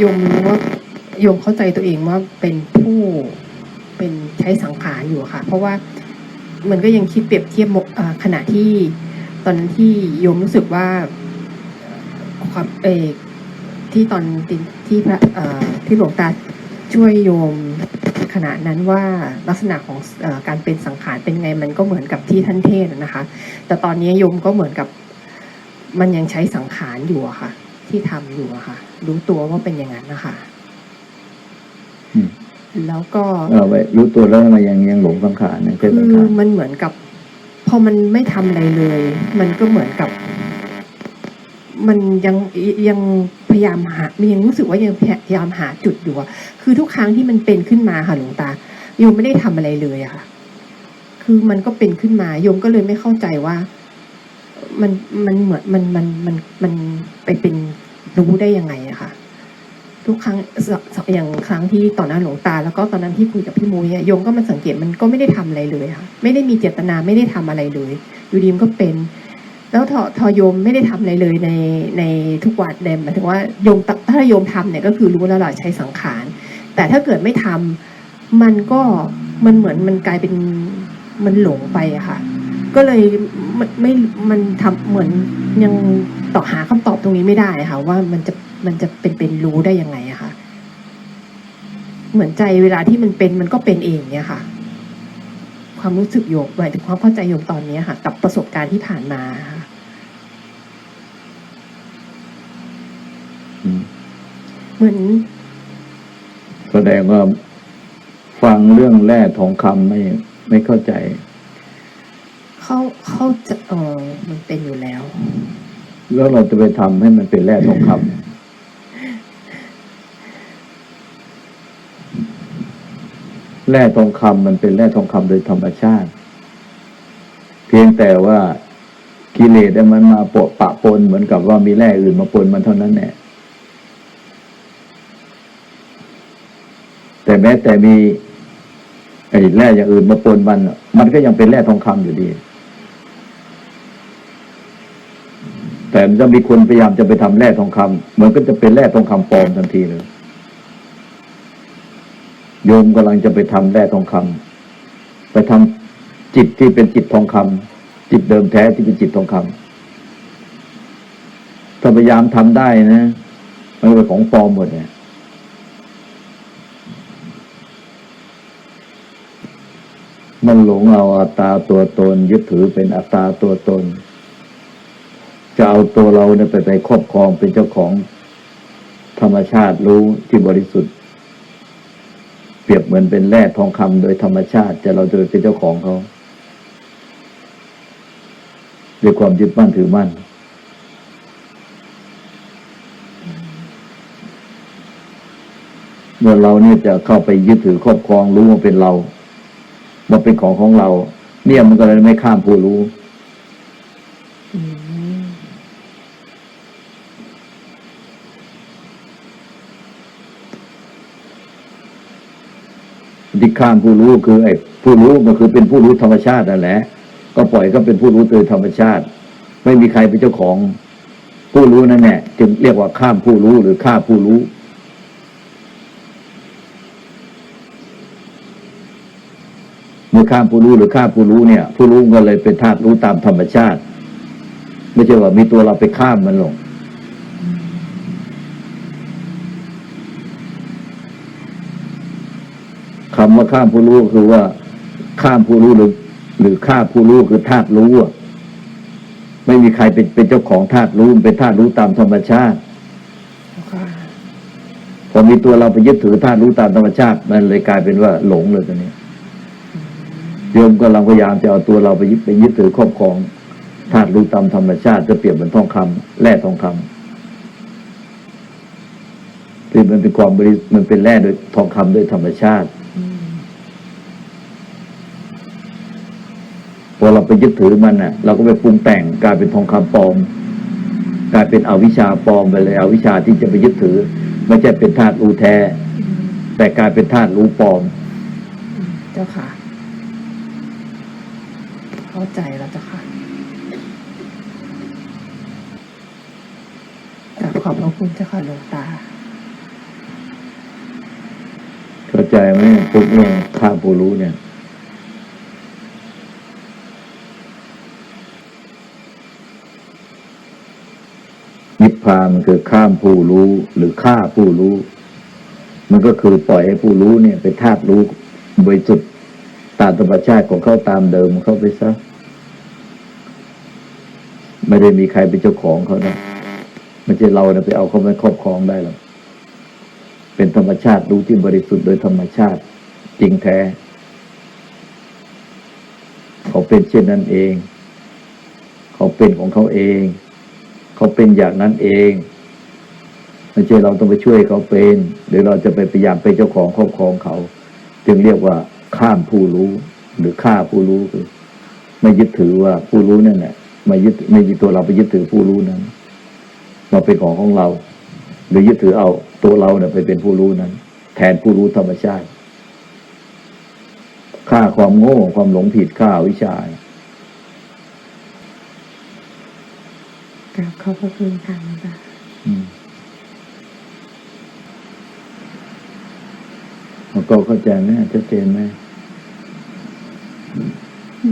โยมว่าโยมเข้าใจตัวเองว่าเป็นผู้เป็นใช้สังขารอยู่ค่ะ เพราะว่ามันก็ยังคิดเปรียบเทียบขณะที่ตอนนั้นที่โยมรู้สึกว่าความเอกที่ตอนที่ที่พระที่หลวงตาช่วยโยมขณะนั้นว่าลักษณะของอการเป็นสังขารเป็นไงมันก็เหมือนกับที่ท่านเทศน์นะคะ แต่ตอนนี้โยมก็เหมือนกับมันยังใช้สังขารอยู่อะค่ะ ที่ทำอยู่อะค่ะ รู้ตัวว่าเป็นอย่างนั้นนะคะอืมแล้วก็เอาไว้รู้ตัวแล้วมันยังยังหลงสังขารยังเป็นคืสังอขารมันเหมือนกับพอมันไม่ทำอะไรเลย มันก็เหมือนกับ มันยังยังพยายามหามันยังรู้สึกว่ายังพยายามหาจุดอยู่อะคือทุกครั้งที่มันเป็นขึ้นมาค่ะหลวงตาโยมไม่ได้ทำอะไรเลยอะค่ะ คือมันก็เป็นขึ้นมาโยมก็เลยไม่เข้าใจว่า มันมันเหมือนมันมันมันมันไปเป็นรู้ได้ยังไงอะค่ะ ทุกครั้งอย่างครั้งที่ต่อหน้าหลวงตา แล้วก็ตอนนั้นที่คุยกับพี่มุ้ยอะโยมก็มาสังเกตมันก็ไม่ได้ทำอะไรเลยค่ะ ไม่ได้มีเจตนาไม่ได้ทำอะไรเลย อยู่ดีมนก็เป็น แล้วทอทอโยมไม่ได้ทำอะไรเลยในในทุกวันเดมหมายถึงว่าโยมถ้าโยมทำเนี่ยก็คือรู้แล้วล่ะใช้สังขาร แต่ถ้าเกิดไม่ทำมันก็มันเหมือนมันกลายเป็นมันหลงไปอะค่ะ ก็เลยไม่ไม่มันทำเหมือนยังตอบหาคำตอบตรงนี้ไม่ได้ค่ะ ว่ามันจะมันจะเป็นเป็นรู้ได้ยังไงอะค่ะเหมือนใจเวลาที่มันเป็นมันก็เป็นเองเนี่ยค่ะ ความรู้สึกโยมหมายถึงความเข้าใจโยมตอนนี้ค่ะ กับประสบการณ์ที่ผ่านมาค่ะอืมเหมือน แสดงว่าฟังเรื่องแร่ทองคำไม่ไม่เข้าใจ เขาเขาจะเออมันเป็นอยู่แล้ว แล้วเราจะไปทำให้มันเป็นแร่ทองคำแร่ทองคำมันเป็นแร่ทองคำโดยธรรมชาติ เพียงแต่ว่ากิเลสมันมาปะปะปนเหมือนกับว่ามีแร่อื่นมาปนมันเท่านั้นแหละแต่แม้แต่มีไอ้แร่อย่างอื่นมาปนมัน มันก็ยังเป็นแร่ทองคำอยู่ดี แต่ถ้ามีคนพยายามจะไปทำแร่ทองคำมันก็จะเป็นแร่ทองคำปลอมทันทีเลย โยมกำลังจะไปทำแร่ทองคำไปทำจิตที่เป็นจิตทองคำจิตเดิมแท้ที่เป็นจิตทองคำถ้าพยายามทำได้นะมันเป็นของปลอมหมดเนี่ยมันหลงเอาอัตตาตัวตน ยึดถือเป็นอัตตาตัวตน จะเอาตัวเราเนี่ยไปไปครอบครองเป็นเจ้าของธรรมชาติรู้ที่บริสุทธิ์ เปรียบเหมือนเป็นแร่ทองคำโดยธรรมชาติจะเราจะไปเป็นเจ้าของเขาด้วยความยึดมั่นถือมั่น เมื่อเราเนี่ยจะเข้าไปยึดถือครอบครองรู้ว่าเป็นเราว่าเป็นของของเรา เนี่ยมันก็เลยไม่ข้ามผู้รู้ ที่ข้ามผู้รู้คือไอ้ผู้รู้ก็คือเป็นผู้รู้ธรรมชาตินั่นแหละ ก็ปล่อยก็เป็นผู้รู้โดยธรรมชาติ ไม่มีใครเป็นเจ้าของ ผู้รู้นั่นแหละจึงเรียกว่าข้ามผู้รู้หรือฆ่าผู้รู้เมื่อข้ามผู้รู้หรือฆ่าผู้รู้เนี่ย ผู้รู้ก็เลยเป็นธาตุรู้ตามธรรมชาติ ไม่ใช่ว่ามีตัวเราไปข้ามมันหร อกคำว่าข้ามผู้รู้คือว่า ข้ามผู้รู้หรือ หรือข้าผู้รู้คือธาตุรู้ไม่มีใครเป็นเป็นเจ้าของธาตุรู้เป็นธาตุรู้ตามธรรมชาติพอมีตัวเราไปยึดถือธาตุรู้ตามธรรมชาติ มันเลยกลายเป็นว่าหลงเลยตอนนี้โยมกำลังพยายามจะเอาตัวเราไปยึดไปยึดถือครอบครองธาตุรู้ตามธรรมชาติจะเปรียบเหมือนทองคำแร่ทองคำที่มันเป็นความบริมันเป็นแร่โดยทองคำด้วยธรรมชาติ อืม พอเราไปยึดถือมันน่ะ เราก็ไปปรุงแต่งกลายเป็นทองคำปลอมกลายเป็นอวิชชาปลอมไปเลยอวิชชาที่จะไปยึดถือ ไม่ใช่เป็นธาตุรู้แท้ แต่กลายเป็นธาตุรู้ปลอม เจ้าค่ะ เข้าใจแล้วเจ้าค่ะขอบพระคุณเจ้าค่ะหลวงตา เข้าใจไหมพวกเรื่องข้ามผู้รู้เนี่ย นิพพานมันคือข้ามผู้รู้หรือฆ่าผู้รู้ มันก็คือปล่อยให้ผู้รู้เนี่ยเป็นธาตุรู้บริสุทธิ์ตามธรรมชาติของเขาตามเดิมเขาไปซะไม่ได้มีใครเป็นเจ้าของเขานะไม่ใช่เรานะไปเอาเขาไปครอบครองได้หรอกเป็นธรรมชาติรู้ที่บริสุทธิ์โดยธรรมชาติจริงแท้ เขาเป็นเช่นนั้นเอง เขาเป็นของเขาเอง เขาเป็นอย่างนั้นเองไม่ใช่เราต้องไปช่วยเขาเป็น หรือเราจะไปพยายามเป็นเจ้าของครอบครองเขา จึงเรียกว่าข้ามผู้รู้ หรือฆ่าผู้รู้คือ ไม่ยึดถือว่าผู้รู้นั่นแหละไม่ยึดไม่ยึดตัวเราไปยึดถือผู้รู้นั้นมาเป็นของของเรา หรือยึดถือเอาตัวเราเนี่ยไปเป็นผู้รู้นั้น แทนผู้รู้ธรรมชาติฆ่าความโง่ความหลงผิดฆ่าวิชชา ก ราบขอบพระคุณค่ะหลวงตาอืมแล้วก็เข้าใจไหมชัดเจนไหม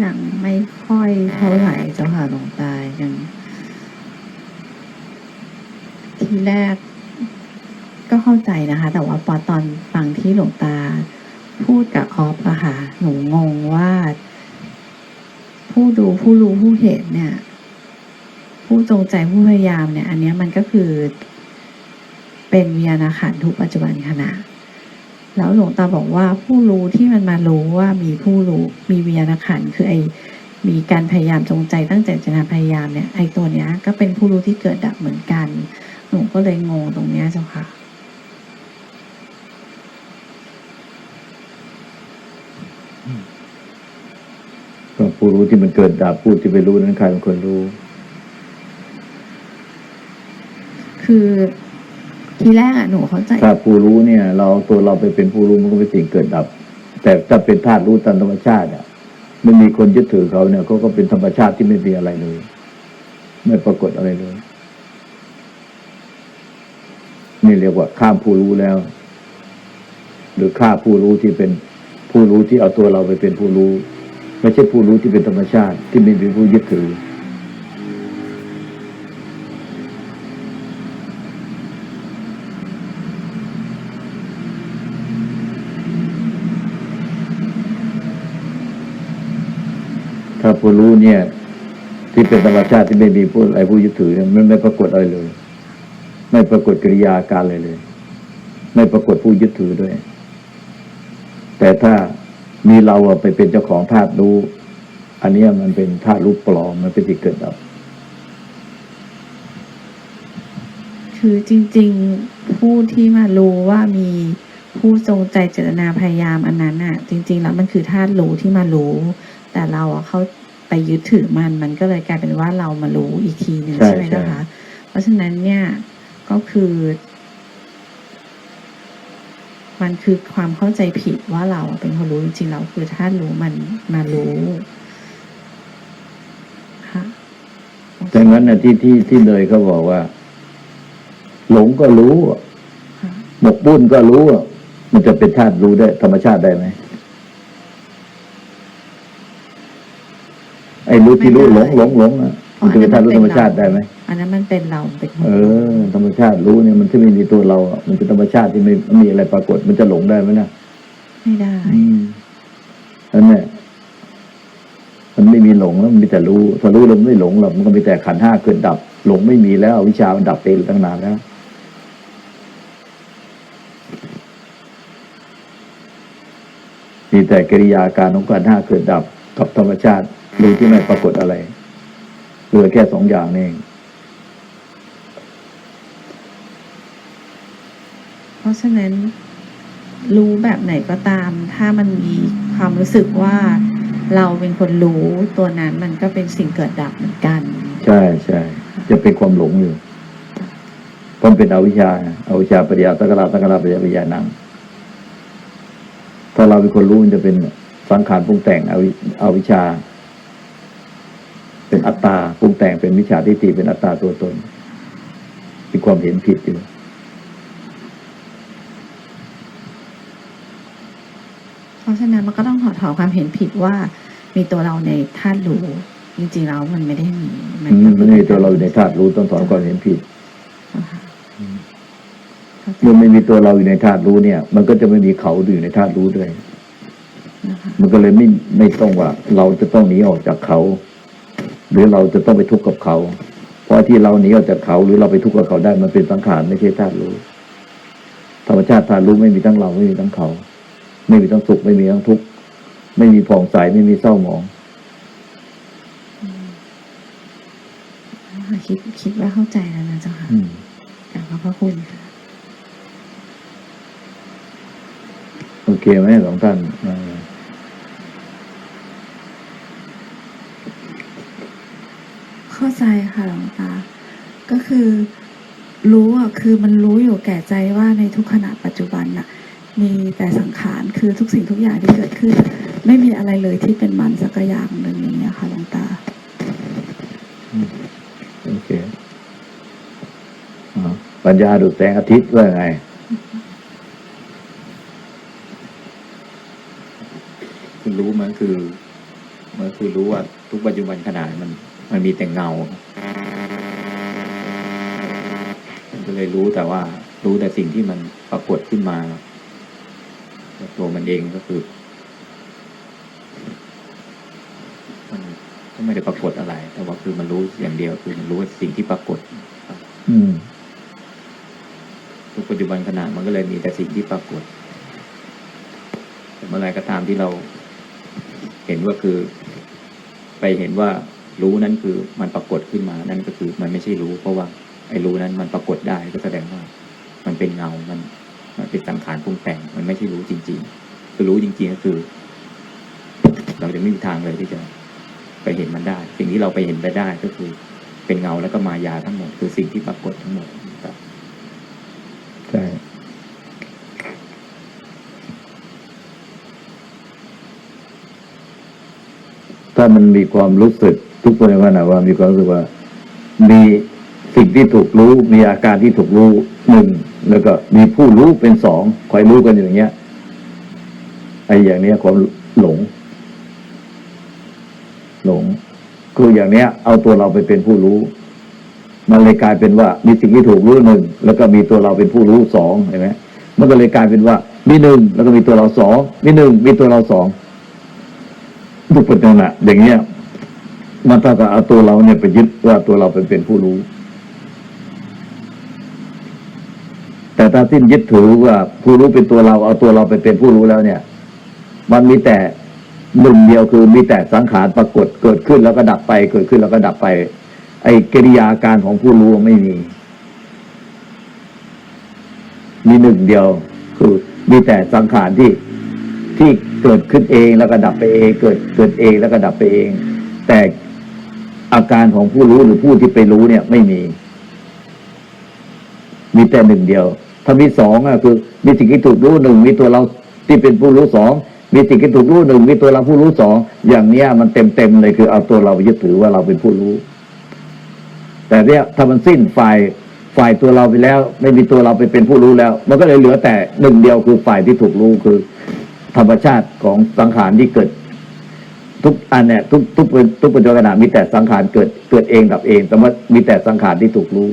ยังไม่ค่อยเท่าไหร่เจ้าค่ะหลวงตายังทีแรกก็เข้าใจนะคะ แต่ว่าพอตอนฟังที่หลวงตา พูดกับออฟอะค่ะหนูงงว่า ผู้ดูผู้รู้ผู้เห็นเนี่ย ผู้จงใจผู้พยายามเนี่ย อันนี้มันก็คือเป็นวิญญาณขันธ์ทุกปัจจุบันขณะ แล้วหลวงตาบอกว่าผู้รู้ที่มันมารู้ว่ามีผู้รู้มีวิญญาณขันธ์คือไอมีการพยายามจงใจตั้งใจเจตนาพยายามเนี่ยไอตัวเนี้ย ก็เป็นผู้รู้ที่เกิดดับเหมือนกัน หนูก็เลยงงตรงเนี้ยเจ้าค่ะก็ผู้รู้ที่มันเกิดดับผู้ที่ไปรู้นั้นใครเป็นคนรู้ คือ ทีแรกอะหนูเข้าใจ ถ้าผู้รู้เนี่ย เราตัวเราไปเป็นผู้รู้มันก็เป็นสิ่งเกิดดับ แต่ถ้าเป็นธาตุรู้ตามธรรมชาติอะไม่มีคนยึดถือเขาเนี่ยเขาก็เป็นธรรมชาติที่ไม่มีอะไรเลย ไม่ปรากฏอะไรเลย นี่เรียกว่าข้ามผู้รู้แล้ว หรือฆ่าผู้รู้ที่เป็นผู้รู้ที่เอาตัวเราไปเป็นผู้รู้ ไม่ใช่ผู้รู้ที่เป็นธรรมชาติที่ไม่มีผู้ยึดถือ ถ้าผู้รู้เนี่ย ที่เป็นธรรมชาติที่ไม่มีผู้อะไรผู้ยึดถือเนี่ยมันไม่ปรากฏอะไรเลย ไม่ปรากฏกิริยาการเลยเลย ไม่ปรากฏผู้ยึดถือด้วย แต่ถ้ามีเราอะไปเป็นเจ้าของธาตุรู้ อันนี้มันเป็นธาตุรู้ปลอมมันเป็นสิ่งเกิดดับคือจริง ๆ ผู้ที่มารู้ว่ามีผู้จงใจเจตนาพยายามอันนั้นน่ะจริง ๆ แล้วมันคือธาตุรู้ที่มารู้ แต่เราอะเขา ไปยึดถือมันมันก็เลยกลายเป็นว่าเรามารู้อีกทีหนึ่งใช่ใช่ไหมใช่นะคะ เพราะฉะนั้นเนี่ยก็คือ มันคือความเข้าใจผิดว่าเราเป็นคนรู้จริงๆเราคือธาตุรู้มันมารู้ค่ะดังนั้นนะที่ที่ที่เลยเขาบอกว่า หลงก็รู้อะค่ะหมกบุ่นก็รู้อะมันจะเป็นธาตุรู้ได้ ธรรมชาติได้ไหมไอ้ รู้ที่รู้หลงหลงหลงอะมันจะเป็นธาตุรู้ธรรมชาติได้ไหมอันนั้นมันเป็นเราเป็นคนเอรู้อธรรมชาติรู้เนี่ยมันที่ไม่มีตัวเราอะมันเป็นธรรมชาติที่ไม่ไม่มีอะไรปรากฏ มันจะหลงได้ไหมนะไม่ได้อืมนั่นแหละมันไม่มีหลงแล้วมันมีแต่รู้ถ้ารู้แล้วมันไม่หลงหรอกมันก็มีแต่ขันธ์ห้าเกิดดับ หลงไม่มีแล้วอวิชชามันดับไปตั้งนานแล้วมีแต่กิริยาการของขันธ์ห้าเกิดดับกับธรรมชาติ รู้ที่ไม่ปรากฏอะไรเหลือแค่สองอย่างนี่เองเพราะฉะนั้นรู้แบบไหนก็ตาม ถ้ามันมีความรู้สึกว่าเราเป็นคนรู้ตัวนั้นมันก็เป็นสิ่งเกิดดับเหมือนกัน ใช่ใช่จะเป็นความหลงอยู่เพราะมันเป็นอวิชชาอวิชชาปริยาตะกราตะกราปริยาปริยานังถ้าเราเป็นคนรู้มันจะเป็นสังขารปรุงแต่งอวิอวิชชา เป็นอัตตาปรุงแต่งเป็นมิจฉาทิฏฐิเป็นอัตตาตัวตนมีความเห็นผิดอยู่เพราะฉะนั้นมันก็ต้องถอดถอนความเห็นผิดว่า มีตัวเราในธาตุรู้จริงๆแล้วมันไม่ได้มีมันไม่มีตัวเราอยู่ในธาตุรู้ต้องถอนความเห็นผิดนะคะเข้าใจเมื่อไม่มีตัวเราอยู่ในธาตุรู้เนี่ย มันก็จะไม่มีเขาอยู่ในธาตุรู้ด้วยนะคะมันก็เลยไม่ไม่ต้องว่า เราจะต้องหนีออกจากเขา หรือเราจะต้องไปทุกข์กับเขา เพราะที่เราหนีออกจากเขาหรือเราไปทุกข์กับเขาได้มันเป็นสังขารไม่ใช่ธาตุรู้ ธรรมชาติธาตุรู้ไม่มีทั้งเราไม่มีทั้งเขา ไม่มีทั้งสุขไม่มีทั้งทุกข์ไม่มีผ่องใสไม่มีเศร้าหมองค่ะคิดคิดว่าเข้าใจแล้วนะเจ้าค่ะอืมกราบขอบพระคุณค่ะโอเคไหมสองท่านอ่า เข้าใจค่ะหลวงตา ก็คือ รู้อะคือมันรู้อยู่แก่ใจว่าในทุกขณะปัจจุบันน่ะ มีแต่สังขารคือทุกสิ่งทุกอย่างที่เกิดขึ้น ไม่มีอะไรเลยที่เป็นมันสักอย่างหนึ่งอย่างเงี้ยค่ะหลวงตาโอเคอ่าปัญญาดุจแสงอาทิตย์ว่าไงคือรู้มันคือมันคือรู้ว่าทุกปัจจุบันขณะมัน มันมีแต่เงามันก็เลยรู้แต่ว่า รู้แต่สิ่งที่มันปรากฏขึ้นมาแต่ตัวมันเองก็คือมันก็ไม่ได้ปรากฏอะไร แต่ว่าคือมันรู้อย่างเดียว คือมันรู้ว่าสิ่งที่ปรากฏ อืมทุกปัจจุบันขณะมันก็เลยมีแต่สิ่งที่ปรากฏแต่เมื่อไหรก็ตามที่เรา เห็นว่าคือ ไปเห็นว่า รู้นั้นคือมันปรากฏขึ้นมา นั่นก็คือมันไม่ใช่รู้ เพราะว่าไอ้รู้นั้นมันปรากฏได้ก็แสดงว่า มันเป็นเงา มันมันเป็นสังขารปรุงแต่ง มันไม่ใช่รู้จริง ๆ คือรู้จริงๆก็คือ เราจะไม่มีทางเลยที่จะไปเห็นมันได้ สิ่งที่เราไปเห็นไปได้ก็คือ เป็นเงาแล้วก็มายาทั้งหมด คือสิ่งที่ปรากฏทั้งหมดครับใช่ถ้ามันมีความรู้สึก ทุกคนว่านะว่ามีความรู้สึกว่า มีสิ่งที่ถูกรู้ มีอาการที่ถูกรู้หนึ่งแล้วก็มีผู้รู้เป็นสองคอยรู้กันอย่างเงี้ยไอ้อย่างเนี้ยความหลง หลง คืออย่างเนี้ย เอาตัวเราไปเป็นผู้รู้ มันเลยกลายเป็นว่า มีสิ่งที่ถูกรู้หนึ่งแล้วก็มีตัวเราเป็นผู้รู้สองเห็นไหมมันก็เลยกลายเป็นว่า มีหนึ่งแล้วก็มีตัวเราสองมีหนึ่งมีตัวเราสองทุกปัจจุบันอะอย่างเงี้ย มันถ้ากับเอาตัวเราเนี่ยไปยึดว่าตัวเราเป็นเป็นผู้รู้ แต่ถ้าสิ้นยึดถือว่าผู้รู้เป็นตัวเราเอาตัวเราไปเป็นผู้รู้แล้วเนี่ย มันมีแต่หนึ่งเดียวคือมีแต่สังขารปรากฏเกิดขึ้นแล้วก็ดับไป เกิดขึ้นแล้วก็ดับไป ไอ้กิริยาการของผู้รู้ไม่มี มีหนึ่งเดียวคือมีแต่สังขารที่ที่เกิดขึ้นเองแล้วก็ดับไปเอง เกิดเกิดเองแล้วก็ดับไปเอง แต่ อาการของผู้รู้หรือผู้ที่ไปรู้เนี่ย ไม่มี มีแต่หนึ่งเดียว ถ้ามีสองอะคือ มีสิ่งที่ถูกรู้หนึ่งมีตัวเราที่เป็นผู้รู้สองมีสิ่งที่ถูกรู้หนึ่งมีตัวเราผู้รู้สองอย่างเนี้ยมันเต็มเต็มๆเลยคือเอาตัวเราไปยึดถือว่าเราเป็นผู้รู้ แต่เนี่ยถ้ามันสิ้นฝ่ายฝ่ายตัวเราไปแล้ว ไม่มีตัวเราไปเป็นผู้รู้แล้ว มันก็เลยเหลือแต่หนึ่งเดียวคือฝ่ายที่ถูกรู้คือ ธรรมชาติของสังขารที่เกิด ทุกอันเนี่ยทุกทุกทุกปัจจุบันมีแต่สังขารเกิดเกิดเองดับเองแต่ว่ามีแต่สังขารที่ถูกรู้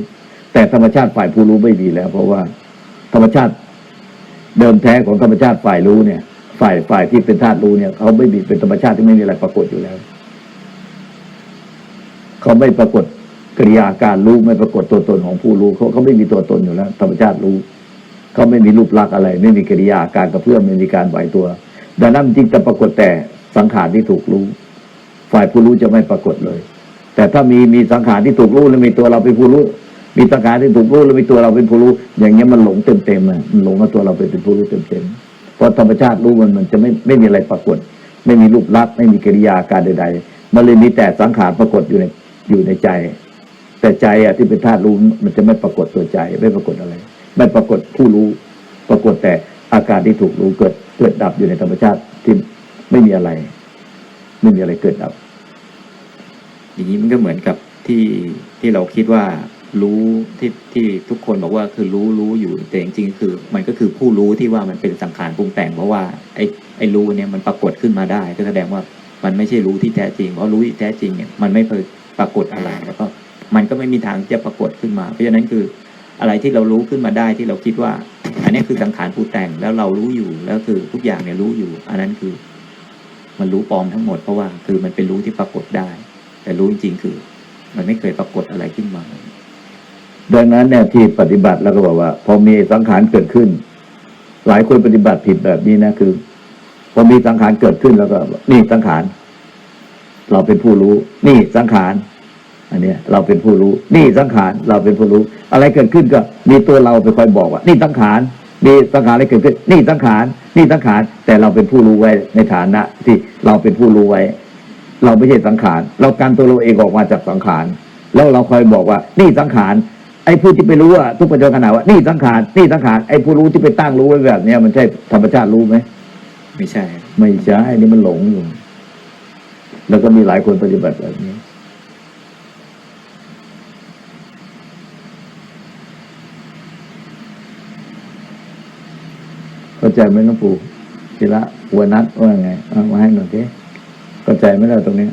แต่ธรรมชาติฝ่ายผู้รู้ไม่มีแล้ว เพราะว่าธรรมชาติเดิมแท้ของธรรมชาติฝ่ายรู้เนี่ย ฝ่ายฝ่ายที่เป็นธาตุรู้เนี่ยเขาไม่มีเป็นธรรมชาติที่ไม่มีอะไรปรากฏอยู่แล้วเขาไม่ปรากฏกิริยาการรู้ไม่ปรากฏตัวตนของผู้รู้เขาเขาไม่มีตัวตนอยู่แล้ว ธรรมชาติรู้เขาไม่มีรูปลักษณ์อะไร ไม่มีกิริยาการกระเพื่อมไม่มีการไหวตัวดังนั้นจึงจะปรากฏแต่ สังขารที่ถูกรู้ ฝ่ายผู้รู้จะไม่ปรากฏเลย แต่ถ้ามีมีสังขารที่ถูกรู้แล้วมีตัวเราเป็นผู้รู้ มีสังขารที่ถูกรู้แล้วมีตัวเราเป็นผู้รู้ อย่างเงี้ยมันหลงเต็มเต็มอะมันหลงว่าตัวเราเป็นผู้รู้เต็มเต็มเพราะธรรมชาติรู้มันมันจะไม่ไม่มีอะไรปรากฏ ไม่มีรูปลักษณ์ไม่มีกิริยาการใด ๆ มันเลยมีแต่สังขารปรากฏอยู่ในอยู่ในใจ แต่ใจอะที่เป็นธาตุรู้มันจะไม่ปรากฏตัวใจ ไม่ปรากฏอะไร ไม่ปรากฏผู้รู้ ปรากฏแต่อาการที่ถูกรู้เกิดเกิดดับอยู่ในธรรมชาติที่ ไม่มีอะไร ไม่มีอะไรเกิดดับ อย่างนี้มันก็เหมือนกับที่ที่เราคิดว่ารู้ที่ที่ทุกคนบอกว่าคือรู้รู้อยู่แต่จริงๆคือ มันก็คือผู้รู้ที่ว่ามันเป็นสังขารปรุงแต่งเพราะว่าไอ้ไอ้รู้เนี่ยมันปรากฏขึ้นมาได้ ก็แสดงว่ามันไม่ใช่รู้ที่แท้จริงเพราะรู้ที่แท้จริงเนี่ยมันไม่เคยปรากฏอะไรแล้วก็มันก็ไม่มีทางจะปรากฏขึ้นมา เพราะฉะนั้นคืออะไรที่เรารู้ขึ้นมาได้ที่เราคิดว่า อันนี้คือสังขารปรุงแต่งแล้วเรารู้อยู่แล้วคือทุกอย่างเนี่ยรู้อยู่ อันนั้นคือ มันรู้ปลอมทั้งหมดเพราะว่าคือมันเป็นรู้ที่ปรากฏได้ แต่รู้จริงๆคือ มันไม่เคยปรากฏอะไรขึ้นมา ดังนั้นเนี่ยที่ปฏิบัติแล้วก็บอกว่า พอมีสังขารเกิดขึ้น หลายคนปฏิบัติผิดแบบนี้นะคือ พอมีสังขารเกิดขึ้นแล้วก็ นี่สังขาร เราเป็นผู้รู้ นี่สังขารอันเนี้ยเราเป็นผู้รู้ นี่สังขาร เราเป็นผู้รู้ อะไรเกิดขึ้นก็ มีตัวเราไปคอยบอกว่า นี่สังขาร มีสังขารอะไรเกิดขึ้น นี่สังขาร นี่สังขาร แต่เราเป็นผู้รู้ไว้ในฐานะ ที่เราเป็นผู้รู้ไว้ เราไม่ใช่สังขาร เรากันตัวเราเองออกมาจากสังขาร แล้วเราคอยบอกว่า นี่สังขาร ไอ้ผู้ที่ไปรู้ว่าทุกปัจจุบันขณะว่า นี่สังขาร นี่สังขาร ไอ้ผู้รู้ที่ไปตั้งรู้ไว้แบบเนี้ยมันใช่ธรรมชาติรู้ไหม ไม่ใช่ ไม่ใช่ นี่มันหลงอยู่ แล้วก็มีหลายคนปฏิบัติแบบนี้ เข้าใจไหมหลวงปู่ศิระหัวนัดว่าไงเอามาให้หน่อยสิเข้าใจไหมล่ะตรงนี้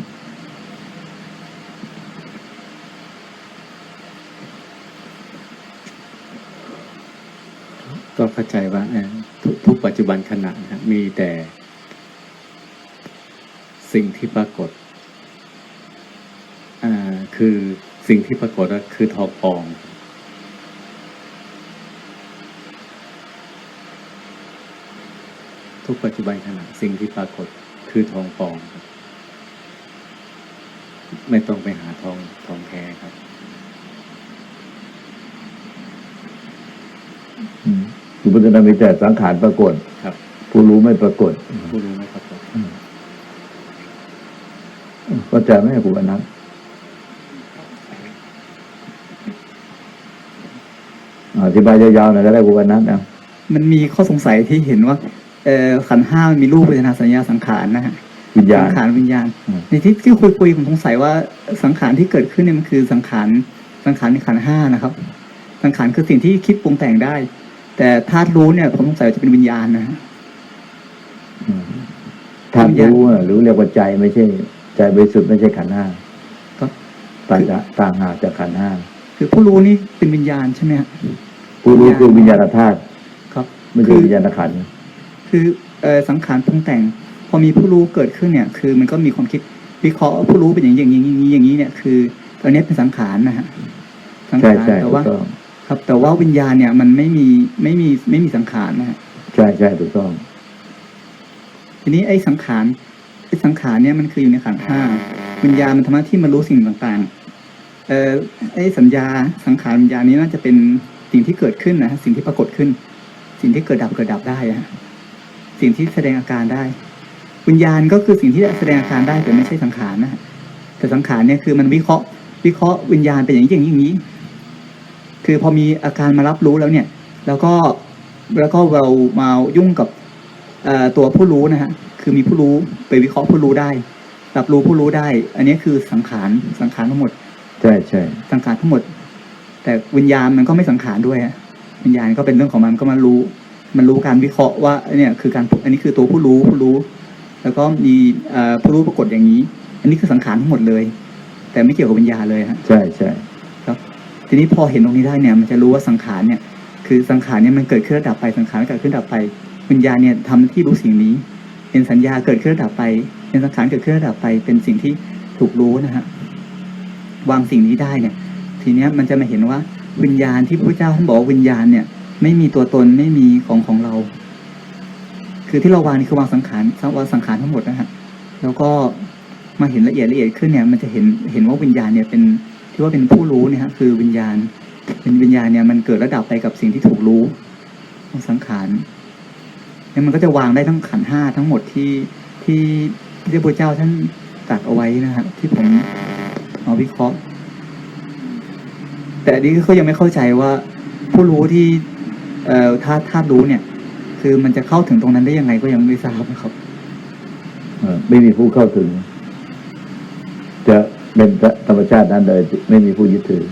ก็เข้าใจว่าทุกทุกปัจจุบันขณะนะมีแต่ สิ่งที่ปรากฏคือสิ่งที่ปรากฏก็คือทองปอม ทุกปัจจุบันขณะสิ่งที่ปรากฏคือทองปลอมครับ ไม่ต้องไปหาทองทองแท้ครับอืมอุปทานมีแต่สังขารปรากฏครับ ผู้รู้ไม่ปรากฏ ผู้รู้ไม่ปรากฏเข้าใจไหมครูอนันต์อธิบายยาวๆหน่อยก็ได้ครูอนันต์นะมันมีข้อสงสัยที่เห็นว่า เอ่อขันธ์ห้ามันมีรูปเวทนาสัญญาสังขารนะฮะวิญญาณสังขารวิญญาณ อืม ในที่ที่คุยคุยผมสงสัยว่าสังขารที่เกิดขึ้นเนี่ยมันคือสังขารสังขารในขันธ์ห้านะครับ สังขารคือสิ่งที่คิดปรุงแต่งได้ แต่ธาตุรู้เนี่ยผมสงสัยว่าจะเป็นวิญญาณนะฮะอืมธาตุรู้อะหรือเรียกว่าใจไม่ใช่ ใจบริสุทธิ์ไม่ใช่ขันธ์ห้าก็ต่างจากต่างหากจากขันธ์ห้าคือผู้รู้นี่เป็นวิญญาณใช่ไหมฮะ ผู้รู้คือวิญญาณธาตุครับ ไม่ใช่คือวิญญาณขันธ์ คือเอ่อสังขารปรุงแต่ง พอมีผู้รู้เกิดขึ้นเนี่ย คือมันก็มีความคิดวิเคราะห์ว่าผู้รู้เป็นอย่างนี้อย่างนี้อย่างนี้อย่างนี้เนี่ยคือตอนนี้เป็นสังขารนะฮะสังใช่ขารใช่แต่ถูกว่าต้องครับ แต่ว่าวิญญาณเนี่ย มันไม่มีไม่มีไม่มีสังขารนะฮะใช่ใช่ถูกต้อง ทีนี้ไอ้สังขารไอ้สังขารเนี่ยมันคืออยู่ในขันธ์ห้าวิญญาณมันทำหน้าที่มารู้สิ่งต่างๆ เอ่อไอ้สัญญาสังขารวิญญาณนี้น่าจะเป็นสิ่งที่เกิดขึ้นนะฮะสิ่งที่ปรากฏขึ้น สิ่งที่เกิดดับเกิดดับได้อะฮะ สิ่งที่แสดงอาการได้ วิญญาณก็คือสิ่งที่แสดงอาการได้แต่ไม่ใช่สังขารนะฮะแต่สังขารเนี่ยคือมันวิเคราะห์ วิเคราะห์วิญญาณเป็นอย่างนี้อย่างนี้อย่างนี้ คือพอมีอาการมารับรู้แล้วเนี่ย แล้วก็แล้วก็เรามายุ่งกับเอ่อตัวผู้รู้นะฮะคือมีผู้รู้ไปวิเคราะห์ผู้รู้ได้ รับรู้ผู้รู้ได้ อันนี้คือสังขารสังขารทั้งหมดใช่ใช่สังขารทั้งหมด แต่วิญญาณมันก็ไม่สังขารด้วยฮะวิญญาณก็เป็นเรื่องของมันก็มารู้ มันรู้การวิเคราะห์ว่าเนี่ยคือการอันนี้คือตัวผู้รู้ผู้รู้ แล้วก็มีเอ่อผู้รู้ปรากฏอย่างนี้ อันนี้คือสังขารทั้งหมดเลย แต่ไม่เกี่ยวกับวิญญาณเลยฮะใช่ใช่ครับ ทีนี้พอเห็นตรงนี้ได้เนี่ย มันจะรู้ว่าสังขารเนี่ย คือสังขารเนี่ยมันเกิดขึ้นแล้วดับไปสังขารเกิดขึ้นดับไป วิญญาณเนี่ยทำหน้าที่รู้สิ่งนี้เห็นสัญญาเกิดขึ้นแล้วดับไปเห็นสังขารเกิดขึ้นแล้วดับไป เป็นสิ่งที่ถูกรู้นะฮะวางสิ่งนี้ได้เนี่ย ทีเนี้ยมันจะมาเห็นว่าวิญญาณที่พระเจ้าท่านบอกว่าวิญญาณเนี่ย ไม่มีตัวตนไม่มีของของเรา คือที่เราวางนี่คือวางสังขารวางสังขารทั้งหมดนะฮะแล้วก็มาเห็นละเอียดละเอียดขึ้นเนี่ย มันจะเห็นเห็นว่าวิญญาณเนี่ยเป็นที่ว่าเป็นผู้รู้เนี่ยฮะคือวิญญาณ เป็นวิญญาณเนี่ยมันเกิดระดับไปกับสิ่งที่ถูกรู้ของสังขารเนี่ยมันก็จะวางได้ทั้งขันห้าทั้งหมดที่ที่ที่พระพุทธเจ้าท่านตรัสเอาไว้นะฮะที่ผมเอาวิเคราะห์ แต่อันนี้ก็ยังไม่เข้าใจว่าผู้รู้ที่ เอ่อธาตุธารู้เนี่ย คือมันจะเข้าถึงตรงนั้นได้ยังไงก็ยังไม่ทราบนะครับเออไม่มีผู้เข้าถึง จะเป็นธรรมชาตินั้นโดยไม่มีผู้ยึดถือ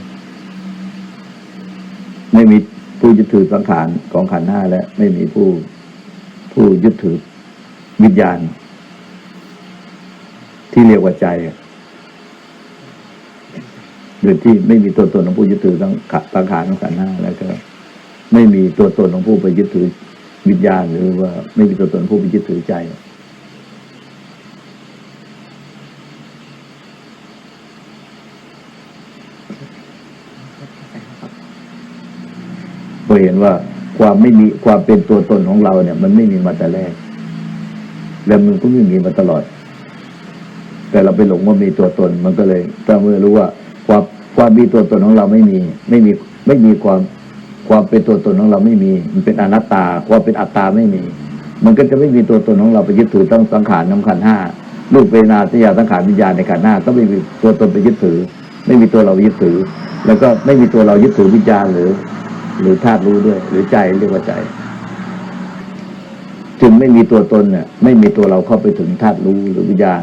ไม่มีผู้ยึดถือสังขารของขันห้าและ ไม่มีผู้ผู้ยึดถือวิญญาณ ที่เรียกว่าใจโดยที่ไม่มีตัวตนของผู้ยึดถือสังขสังขารของขันห้าแล้วก็ ไม่มีตัวตนของผู้ไปยึดถือวิญญาณหรือว่าไม่มีตัวตนผู้ไปยึดถือใจ ก็เห็นว่าความไม่มีความเป็นตัวตนของเราเนี่ย มันไม่มีมาแต่แรก แล้วมันก็ไม่มีมาตลอด แต่เราไปหลงว่ามีตัวตนมันก็เลยถ้าเมื่อรู้ว่า ความความมีตัวตนของเราไม่มี ไม่มีไม่มีความ ความเป็นตัวตนของเราไม่มี มันเป็นอนัตตา ความเป็นอัตตาไม่มี มันก็จะไม่มีตัวตนของเราไปยึดถือตั้งสังขารน้ำขันห้ารูปเวนาสัญญาสังขารวิญญาณในขันห้าก็ไม่มีตัวตนไปยึดถือ ไม่มีตัวเรายึดถือ แล้วก็ไม่มีตัวเรายึดถือวิญญาณหรือ หรือธาตุรู้ด้วย หรือใจเรียกว่าใจ จึงไม่มีตัวตนเนี่ยไม่มีตัวเราเข้าไปถึงธาตุรู้หรือวิญญาณ